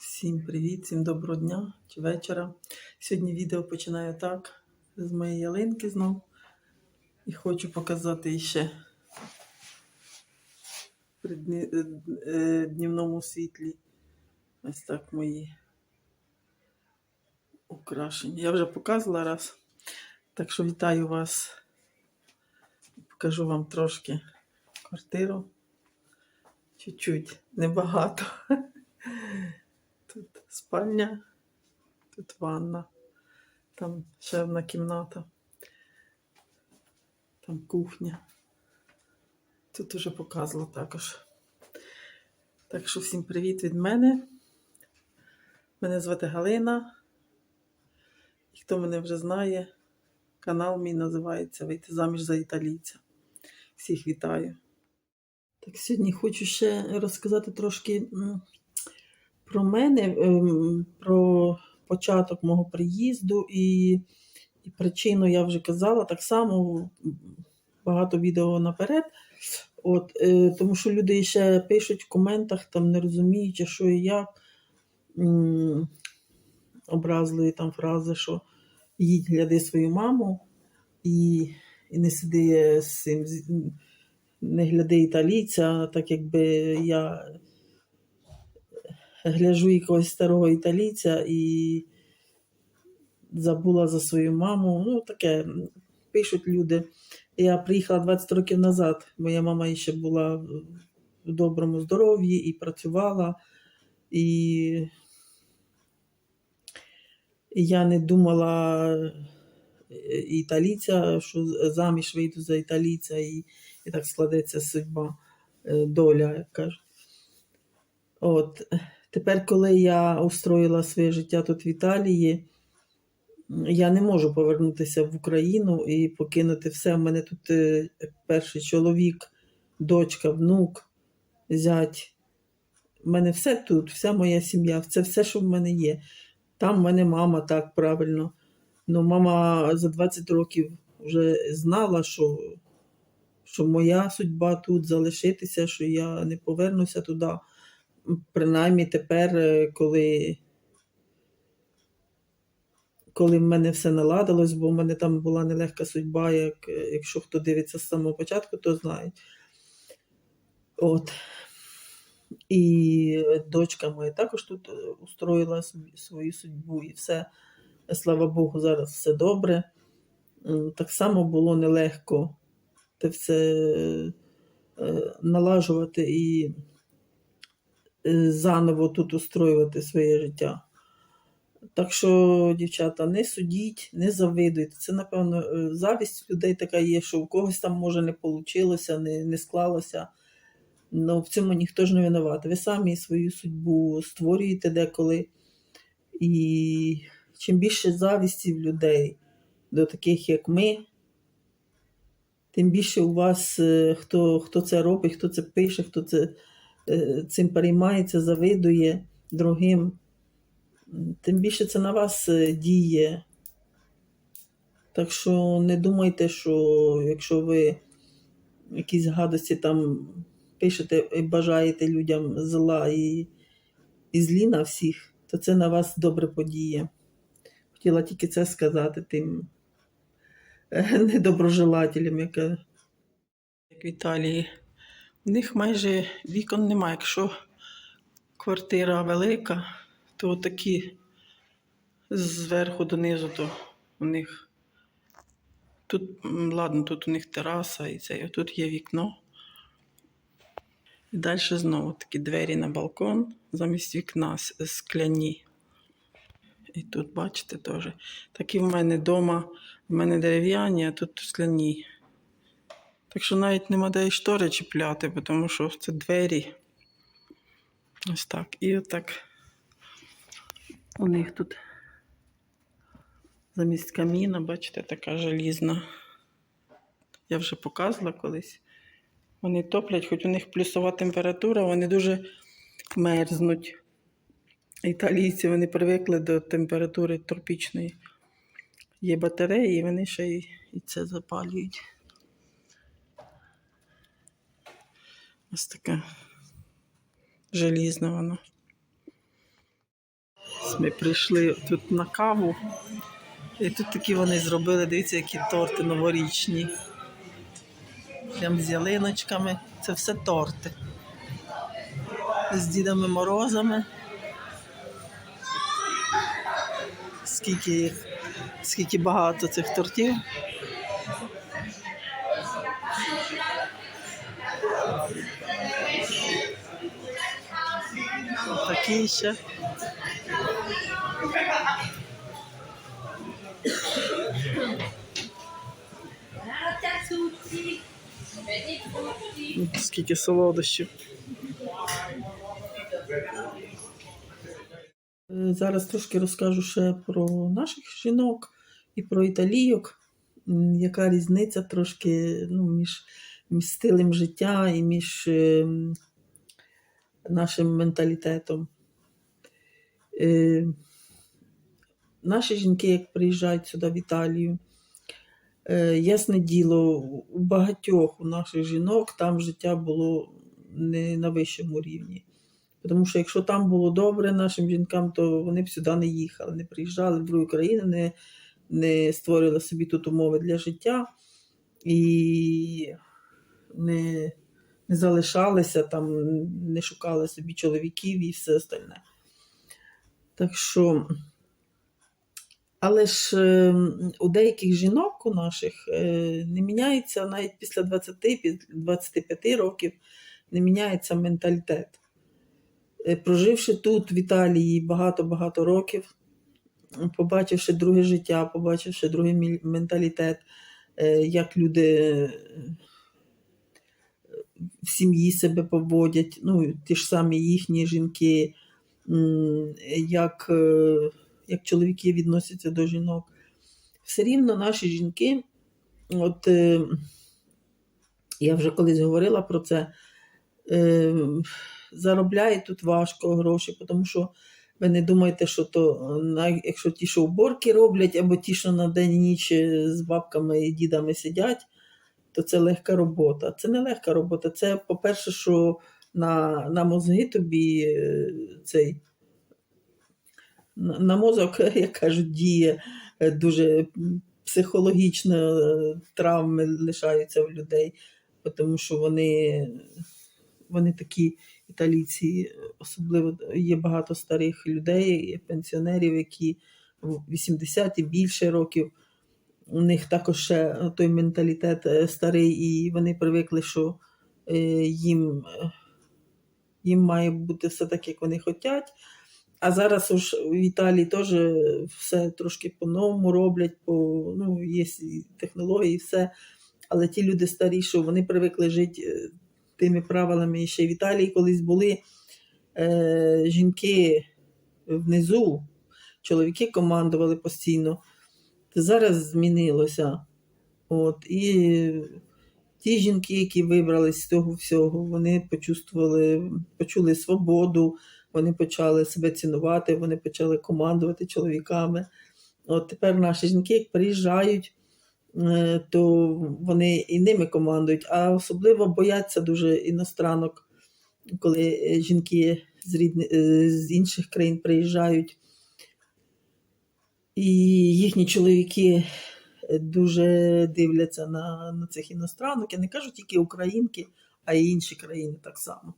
Всім привіт, всім доброго дня чи вечора. Сьогодні відео починаю так з моєї ялинки знов. І хочу показати ще при е, е, днівному світлі. Ось так мої украшення. Я вже показувала раз. Так що вітаю вас. Покажу вам трошки квартиру. Чуть-чуть, небагато. Спальня, тут ванна, там ще одна кімната, там кухня. Тут уже показувала також. Так що всім привіт від мене. Мене звати Галина. І хто мене вже знає, канал мій називається Вийти заміж за італійця. Всіх вітаю. Так, сьогодні хочу ще розказати трошки про мене, ем, про початок мого приїзду і, і причину я вже казала так само багато відео наперед. От, е, тому що люди ще пишуть в коментах, там не розуміючи, що і як. М, Образливі там фрази, що їдь, гляди свою маму і, і не сиди з цим, не гляди італійця, так якби я гляжу якогось старого італійця і забула за свою маму. Ну, таке пишуть люди. Я приїхала 20 років назад. Моя мама ще була в доброму здоров'ї і працювала. І і я не думала е, італійця, що заміж вийду за італійця, і, і так складеться судьба, е, доля, як кажуть. От. Тепер, коли я устроїла своє життя тут в Італії, я не можу повернутися в Україну і покинути все. У мене тут е, перший чоловік, дочка, внук, зять. У мене все тут, вся моя сім'я, це все, що в мене є. Там в мене мама так правильно. Ну, мама за 20 років вже знала, що, що моя судьба тут залишитися, що я не повернуся туди. Принаймні тепер, е, коли, коли в мене все наладилось, бо в мене там була нелегка судьба, як, е, якщо хто дивиться з самого початку, то знає. От. І дочка моя також тут е, устроїла свою судьбу і все. Слава Богу, зараз все добре. Так само було нелегко те все налажувати і заново тут устроювати своє життя. Так що, дівчата, не судіть, не завидуйте. Це, напевно, е, завість людей така є, що у когось там може не вийшло, не, не склалося. Ну, в цьому ніхто ж не винуватий. Ви самі свою судьбу створюєте деколи. І чим більше завісті в людей до таких, як ми, тим більше у вас е, хто, хто це робить, хто це пише, хто це, е, цим переймається, завидує другим, тим більше це на вас е, діє. Так що не думайте, що якщо ви якісь гадості там пишете і бажаєте людям зла і, і злі на всіх, то це на вас добре подіє. Хотіла тільки це сказати тим е, недоброжелателям, яка, як в. У них майже вікон немає. Якщо квартира велика, то такі зверху донизу, то у них тут, ладно, тут у них тераса і це, тут є вікно. І далі знову такі двері на балкон, замість вікна скляні. І тут, бачите, теж. Такі в мене вдома, в мене дерев'яні, а тут скляні. Так що навіть нема де і штори чіпляти, тому що це двері. Ось так. І отак. У них тут замість каміна, бачите, така желізна. Я вже показувала колись. Вони топлять, хоч у них плюсова температура, вони дуже мерзнуть. Італійці вони привикли до температури тропічної. Є батареї, і вони ще і це запалюють. Ось таке желізне воно. Ми прийшли тут на каву. І тут такі вони зробили, дивіться, які торти новорічні. Прям з ялиночками. Це все торти. З Дідами Морозами. Скільки їх, скільки багато цих тортів. Tutti. Скільки солодощів. Е, Зараз трошки розкажу ще про наших жінок і про італійок. Яка різниця трошки ну, між, між стилем життя і між е, нашим менталітетом. Е, Наші жінки, як приїжджають сюди в Італію, Е, Ясне діло, у багатьох у наших жінок там життя було не на вищому рівні. Тому що якщо там було добре нашим жінкам, то вони б сюди не їхали, не приїжджали в другу країну, не, не створювали собі тут умови для життя і не, не залишалися там, не шукали собі чоловіків і все остальне. Так що. Але ж е, у деяких жінок у наших е, не міняється навіть після 20-25 років не міняється менталітет. Е, Проживши тут, в Італії, багато-багато років, побачивши друге життя, побачивши другий менталітет, е, як люди в сім'ї себе поводять, ну, ті ж самі їхні жінки, як, е, як чоловіки відносяться до жінок. Все рівно наші жінки, от е, я вже колись говорила про це, е, заробляють тут важко гроші, тому що ви не думаєте, що то, якщо ті, що уборки роблять, або ті, що на день і ніч з бабками і дідами сидять, то це легка робота. Це не легка робота. Це, по-перше, що на, на мозги тобі е, цей на мозок, як кажуть, діє е, дуже психологічно е, травми лишаються в людей, тому що вони, вони такі італійці, особливо є багато старих людей, пенсіонерів, які в 80 і більше років. У них також ще той менталітет старий, і вони привикли, що їм, їм має бути все так, як вони хочуть. А зараз уж в Італії теж все трошки по-новому роблять, по, ну, є технології, все. Але ті люди старі, що вони привикли жити е, тими правилами. І ще в Італії колись були е, жінки внизу, чоловіки командували постійно. Зараз змінилося. От, і ті жінки, які вибрались з цього всього, вони почувствували, почули свободу, вони почали себе цінувати, вони почали командувати чоловіками. От тепер наші жінки, як приїжджають, е, то вони і ними командують, а особливо бояться дуже іностранок, коли е, жінки з, рідни, е, з інших країн приїжджають. І їхні чоловіки дуже дивляться на, на цих іностранок. Я не кажу тільки українки, а й інші країни так само.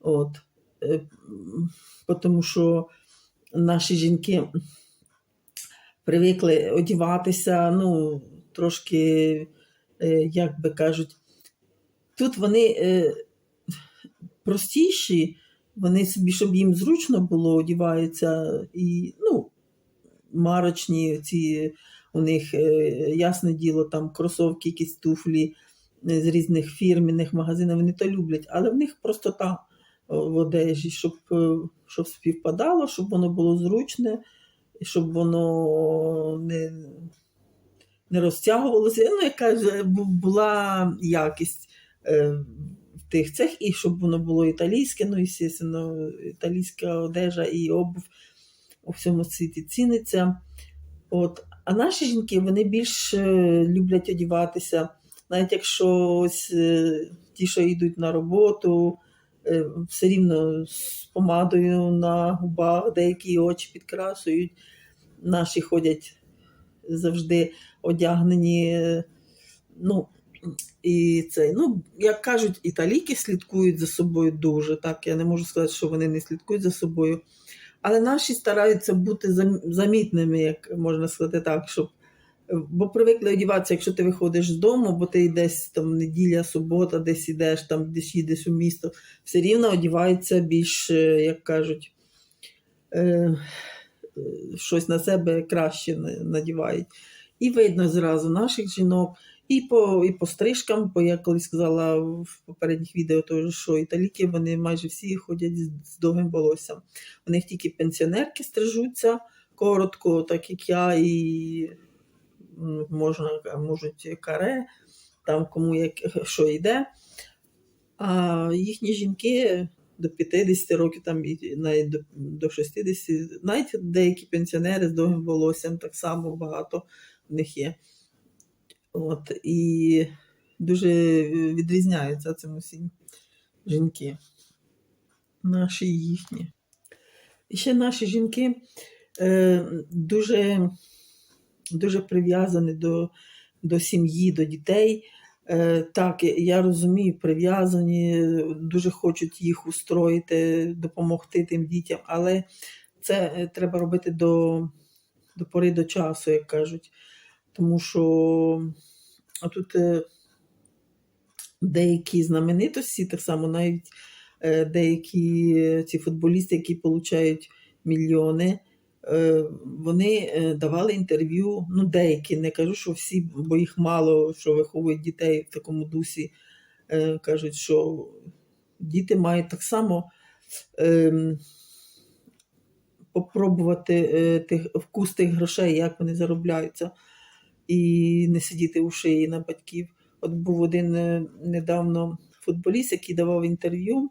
От. Е, Тому що наші жінки привикли одіватися, ну, трошки, е, як би кажуть, тут вони е, простіші, вони собі, щоб їм зручно було, одіваються і, ну, марочні, ці у них, е, ясне діло, там кросовки, якісь туфлі е, з різних фірменних магазинів, вони то люблять, але в них просто там в одежі, щоб, е, щоб співпадало, щоб воно було зручне, щоб воно не, не розтягувалося. Ну, яка була якість в тих цех, і щоб воно було італійське, ну, звісно, італійська одежа і обув у всьому світі ціниться. От. А наші жінки вони більш е, люблять одіватися, навіть якщо ось е, ті, що йдуть на роботу, е, все рівно з помадою на губах, деякі очі підкрасують. Наші ходять завжди одягнені. Ну, і це, ну, як кажуть, італійки слідкують за собою дуже. Так, я не можу сказати, що вони не слідкують за собою. Але наші стараються бути замітними, як можна сказати так, щоб. Бо привикли одягатися, якщо ти виходиш з дому, бо ти десь там неділя, субота, десь ідеш, там десь їдеш у місто, все рівно одягаються більш, е, як кажуть, е, щось на себе краще надівають. І видно зразу наших жінок, і по, і по стрижкам, бо я колись сказала в попередніх відео, теж, що італійки вони майже всі ходять з, з довгим волоссям. У них тільки пенсіонерки стрижуться коротко, так як я, і можна, можуть каре, там кому як, що йде. А їхні жінки до 50 років, там і навіть до, до 60, навіть деякі пенсіонери з довгим волоссям так само багато в них є. От, і дуже відрізняються цим усім жінки. Наші і їхні. І ще наші жінки е, дуже, дуже прив'язані до, до сім'ї, до дітей. Е, так, я розумію, прив'язані, дуже хочуть їх устроїти, допомогти тим дітям, але це е, треба робити до, до пори до часу, як кажуть. Тому що тут е, деякі знаменитості, так само навіть е, деякі ці футболісти, які отримують мільйони, е, вони давали інтерв'ю. Ну, деякі, не кажу, що всі, бо їх мало, що виховують дітей в такому дусі, кажуть, що діти мають так само. ем, Попробувати тих, вкус тих грошей, як вони заробляються, і не сидіти у шиї на батьків. От був один е, недавно футболіст, який давав інтерв'ю,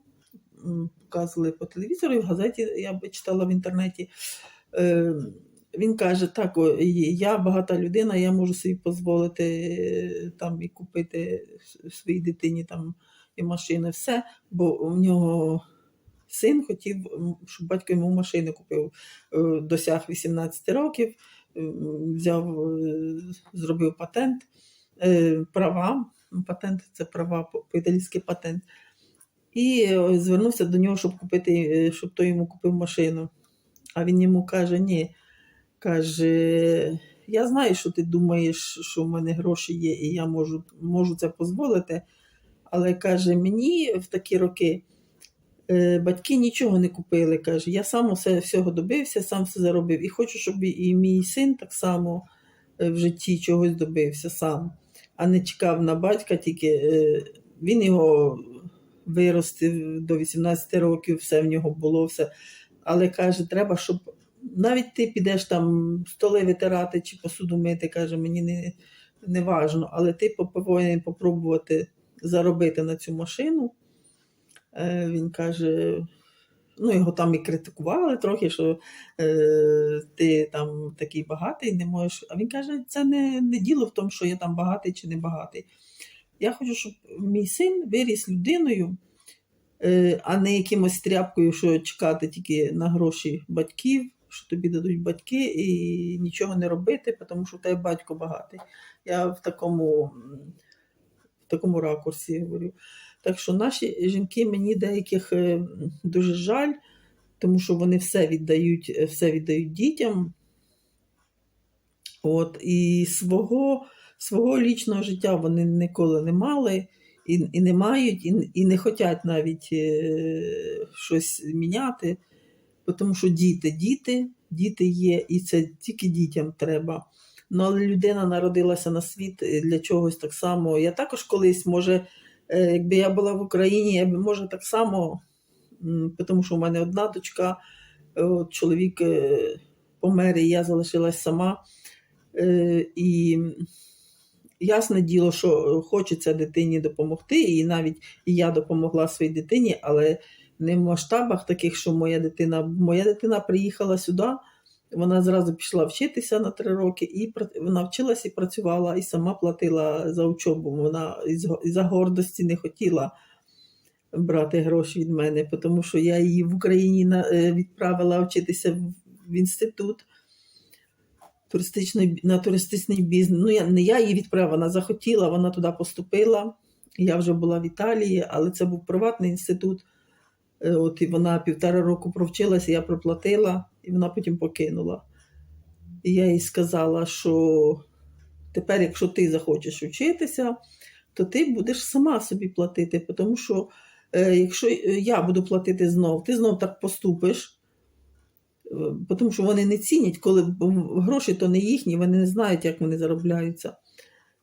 показували по телевізору, і в газеті я б читала в інтернеті. Е, Він каже: так, я багата людина, я можу собі дозволити е, там і купити своїй дитині там і машини, все, бо у нього син хотів, щоб батько йому машину купив. Досяг 18 років, взяв, е, зробив патент, е, права. Патент це права, по- по-італійськи патент. І е, звернувся до нього, щоб купити, щоб той йому купив машину. А він йому каже: ні. Каже, я знаю, що ти думаєш, що в мене гроші є, і я можу, можу це дозволити. Але каже, мені в такі роки батьки нічого не купили. Каже, я сам усе всього добився, сам все заробив. І хочу, щоб і- і мій син так само е, в житті чогось добився сам, а не чекав на батька, тільки е, він його виростив до 18 років, все в нього було, все. Але каже, треба, щоб навіть ти підеш там столи витирати чи посуду мити, каже, мені не, не важно, але ти повинен попробувати заробити на цю машину. Е, Він каже, ну його там і критикували трохи, що е, ти там такий багатий, не можеш. А він каже, це не, не діло в тому, що я там багатий чи не багатий. Я хочу, щоб мій син виріс людиною, е, а не якимось тряпкою, що чекати тільки на гроші батьків, що тобі дадуть батьки, і нічого не робити, тому що в тебе батько багатий. Я в такому, в такому ракурсі говорю. Так що наші жінки мені деяких е, дуже жаль, тому що вони все віддають, е, все віддають дітям. От, і свого, свого лічного життя вони ніколи не мали і, і не мають, і, і не хочуть навіть е, щось міняти, тому що діти, діти, діти є, і це тільки дітям треба. Ну, але людина народилася на світ е, для чогось так само. Я також колись, може, якби я була в Україні, я б може так само, тому що в мене одна дочка, е, чоловік е, помер, і я залишилась сама. Е, І ясне діло, що хочеться дитині допомогти, і навіть я допомогла своїй дитині, але не в масштабах таких, що моя дитина. Моя дитина приїхала сюди, вона зразу пішла вчитися на три роки, і вона вчилась і працювала, і сама платила за учобу. Вона із-за гордості не хотіла. брати гроші від мене, тому що я її в Україні е, відправила вчитися в- в інститут туристичний, на туристичний бізнес. Ну, я, не я її відправила, вона захотіла, вона туди поступила. Я вже була в Італії, але це був приватний інститут. Е, От і вона півтора року провчилася, я проплатила, і вона потім покинула. І я їй сказала, що тепер, якщо ти захочеш вчитися, то ти будеш сама собі платити, тому що е, якщо я буду платити знов, ти знов так поступиш, е, тому що вони не цінять, коли гроші то не їхні, вони не знають, як вони заробляються.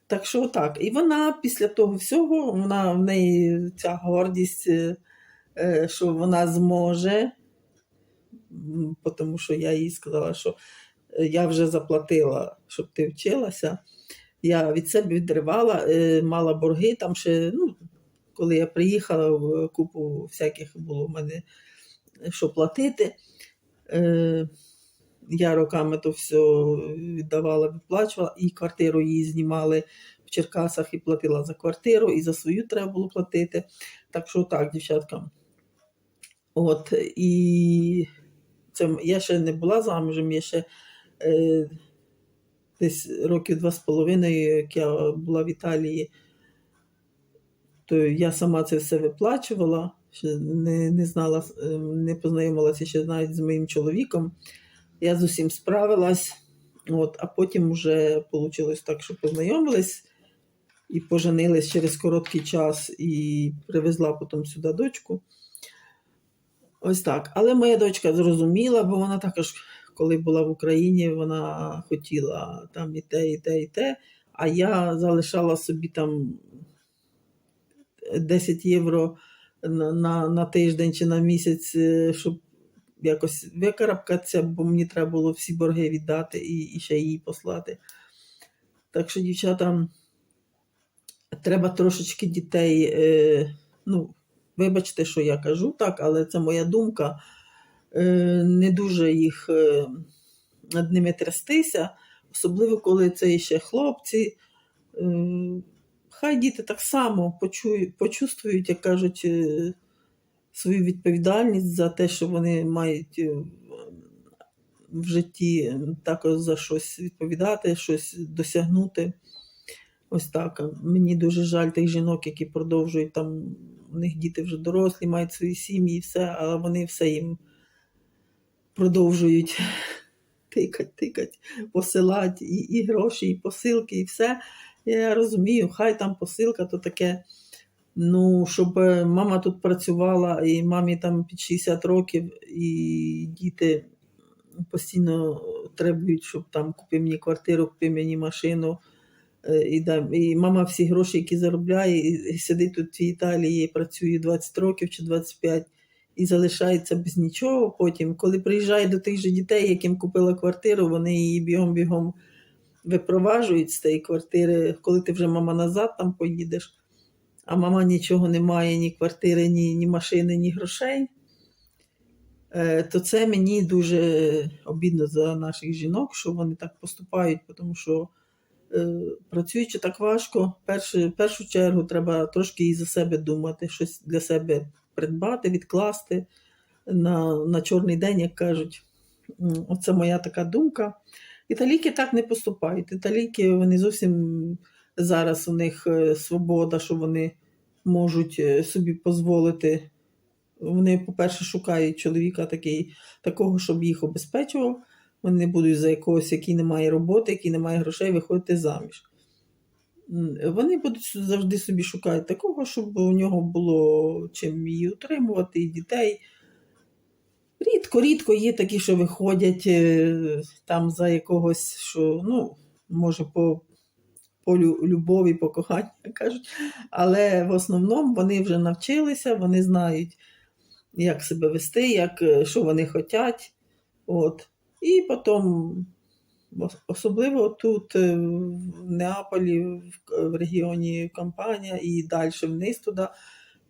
Так що так. І вона після того всього, вона в неї ця гордість, е, е, що вона зможе, тому що я їй сказала, що е, я вже заплатила, щоб ти вчилася. Я від себе відривала, е, мала борги там ще, ну, коли я приїхала, в купу всяких було в мене е, що платити. Е, Я роками то все віддавала, відплачувала, і квартиру її знімали в Черкасах і платила за квартиру, і за свою треба було платити. Так що так, дівчатка. От, і це я ще не була замужем, я ще е, десь років два з половиною, як я була в Італії, то я сама це все виплачувала, ще не, не знала, е, не познайомилася ще навіть з моїм чоловіком. Я з усім справилась, от, а потім вже вийшло так, що познайомились і поженились через короткий час і привезла потім сюди дочку. Ось так. Але моя дочка зрозуміла, бо вона також, коли була в Україні, вона хотіла там і те, і те, і те. А я залишала собі там 10 євро на, на, на тиждень чи на місяць, е, щоб якось викарабкатися, бо мені треба було всі борги віддати і, і ще їй послати. Так що, дівчата, треба трошечки дітей. Е, ну, вибачте, що я кажу так, але це моя думка. Е, не дуже їх е, над ними трястися, особливо коли це ще хлопці. Е, хай діти так само почують, почувствують, як кажуть, свою відповідальність за те, що вони мають в житті також за щось відповідати, щось досягнути. Ось так. Мені дуже жаль тих жінок, які продовжують там, у них діти вже дорослі, мають свої сім'ї і все, але вони все їм продовжують тикать, тикать, посилати і, і гроші, і посилки, і все. Я розумію, хай там посилка, то таке. Ну, щоб е, мама тут працювала, і мамі там під 60 років, і діти постійно требують, щоб там купи мені квартиру, купи мені машину. Е, І, да, і мама всі гроші, які заробляє, і, сидить тут в Італії, працює 20 років чи 25, і залишається без нічого. Потім, коли приїжджає до тих же дітей, яким купила квартиру, вони її бігом-бігом випроваджують з тієї квартири, коли ти вже мама назад там поїдеш, а мама нічого не має, ні квартири, ні, ні машини, ні грошей. Е, То це мені дуже обідно за наших жінок, що вони так поступають, тому що працюючи так важко, перше, в першу чергу треба трошки і за себе думати, щось для себе придбати, відкласти на, на чорний день, як кажуть. Оце моя така думка. Італійки так не поступають. Італійки вони зовсім зараз у них е, свобода, що вони можуть е, собі дозволити. Вони, по-перше, шукають чоловіка такий, такого, щоб їх обезпечував. Вони будуть за якогось, який не має роботи, який не має грошей, виходити заміж. Вони будуть завжди собі шукати такого, щоб у нього було чим її утримувати, і дітей. Рідко, рідко є такі, що виходять е, там за якогось, що, ну, може, по, полю любові, по коханню, кажуть. Але в основному вони вже навчилися, вони знають, як себе вести, як, е, що вони хочуть. І потім, особливо тут, е, в Неаполі, в, регіоні Кампанія і далі вниз туди,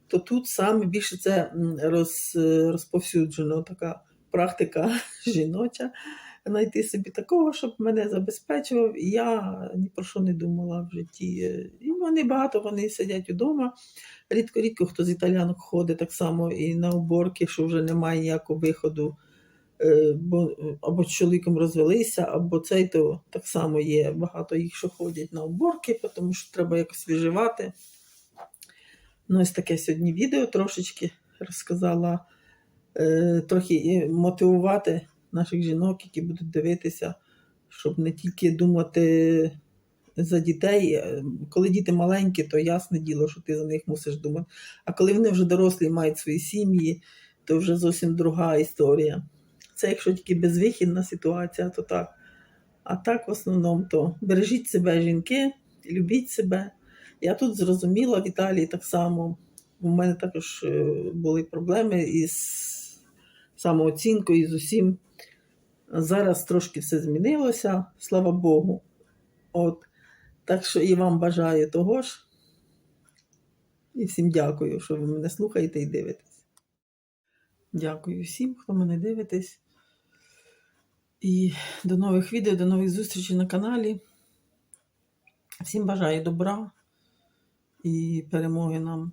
то тут саме більше це роз, розповсюджено така практика жіноча, знайти собі такого, щоб мене забезпечував. Я ні про що не думала в житті. І вони багато вони сидять вдома. Рідко-рідко хто з італянок ходить так само і на уборки, що вже немає ніякого виходу. Е, Бо або з чоловіком розвелися, або цей то так само є багато їх, що ходять на уборки, тому що треба якось виживати. Ну, ось таке сьогодні відео трошечки розказала, е, трохи мотивувати наших жінок, які будуть дивитися, щоб не тільки думати за дітей. Е, Коли діти маленькі, то ясне діло, що ти за них мусиш думати. А коли вони вже дорослі і мають свої сім'ї, то вже зовсім друга історія. Це якщо тільки безвихідна ситуація, то так. А так, в основному, то бережіть себе, жінки, любіть себе. Я тут зрозуміла в Італії так само. У мене також е, були проблеми із самооцінкою, з усім. Зараз трошки все змінилося, слава Богу. От. Так що і вам бажаю того ж. І всім дякую, що ви мене слухаєте і дивитесь. Дякую всім, хто мене дивитесь. І до нових відео, до нових зустрічей на каналі. Всім бажаю добра і перемоги нам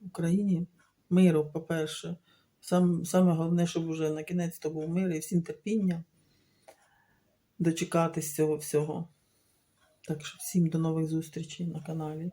в Україні. Миру, по-перше. Сам, саме головне, щоб уже на кінець то був мир і всім терпіння дочекатись цього всього. Так що всім до нових зустрічей на каналі.